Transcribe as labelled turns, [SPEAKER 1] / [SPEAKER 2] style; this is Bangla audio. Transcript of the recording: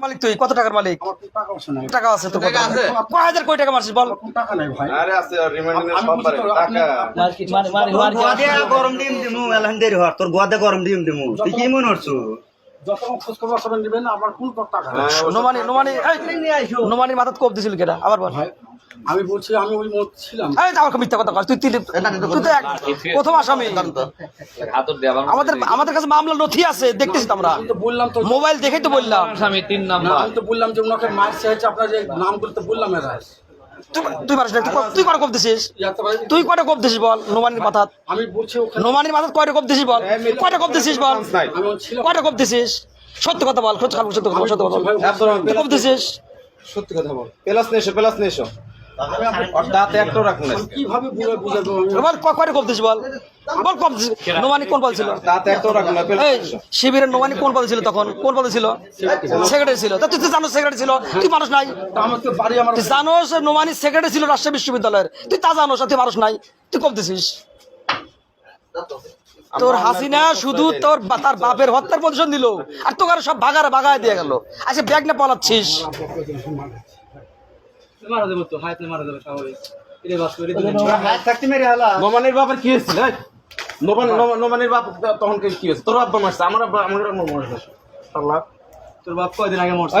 [SPEAKER 1] মালিক তুই কত টাকার মালিক?
[SPEAKER 2] আমার তো টাকা আছে
[SPEAKER 1] আছে? কয় হাজার কোটি টাকা মারছিস বল?
[SPEAKER 2] টাকা নাই ভাই।
[SPEAKER 3] আরে আছে রিমাইন্ডিং সব পারে। টাকা।
[SPEAKER 2] আপনি-
[SPEAKER 4] মানে মানে
[SPEAKER 5] তোর গোয়াদে গরম ডিম দিমু এলান দেরি হর তোর গোয়াদে গরম ডিম দিমু। তুই কি মনে হচ্ছ
[SPEAKER 1] নোমানি নোমানি নোমানির মাথাত কোপ দিছিল কেটা আবার বল।
[SPEAKER 2] ভাই আমি বলছি আমি ওই মত ছিলাম।
[SPEAKER 1] তো আমাকে মিথ্যা কথা কর তুই তুই তো এক প্রথম আসামি। আমাদের আমাদের কাছে মামলা নথি আছে দেখতেছি তো আমরা।
[SPEAKER 2] তো বললাম তো
[SPEAKER 1] মোবাইল দেখেই তো বললাম।
[SPEAKER 6] স্বামী তিন নাম্বার।
[SPEAKER 2] আমি তো বললাম যে ওনাকে মারছে আপনার যে নামগুলো তো বললাম এরা।
[SPEAKER 1] তুই তুই পারিস না তুই কটা কোপ দিছিস? তুই কয়টা কোপ দিছিস বল নোমানির মাথাত
[SPEAKER 2] আমি বলছি
[SPEAKER 1] নোমানির মাথাত কয়টা কোপ দিছিস বল? কয়টা কোপ দিছিস বল? কয়টা কোপ দিছিস? সত্য কথা বল সত্য কথা বল, সত্য কথা বল তুই কোপ দিছিস?
[SPEAKER 3] সত্যি কথা বল। প্লাস নেশো প্লাস নেশো
[SPEAKER 1] শিবিরের নোমানি কোন পদে ছিল তখন? কোন পদে ছিল? সেক্রেটারি ছিল। তুই তো জানোস সেক্রেটারি ছিল। তুই মানুষ নাই। তুই জানোস নোমানি সেক্রেটারি ছিল রাজশাহী বিশ্ববিদ্যালয়ের। তুই তা জানোস তুই মানুষ নাই। তুই কম দিছিস। তোর হাসিনা শুধু তোর তার বাপের হত্যার প্রতিশোধ দিল আর তোকে আরও সব ভাগারে ভাগায় দিয়ে গেল। আচ্ছা ব্যাগ না পালাচ্ছিস।
[SPEAKER 4] মারা দেবো তো হায়াতে মারা দেবো স্বাভাবিক এটা বাস করে
[SPEAKER 5] হাত থাকতে মেরে হালা।
[SPEAKER 3] নোমানের বাবার কি হয়েছিল নোমানের বাপ তখন কি কি হয়েছে? তোর আব্বা মারছে আমার আব্বা আমার আল্লাহ
[SPEAKER 4] তোর বাপ কয়দিন আগে মরছে?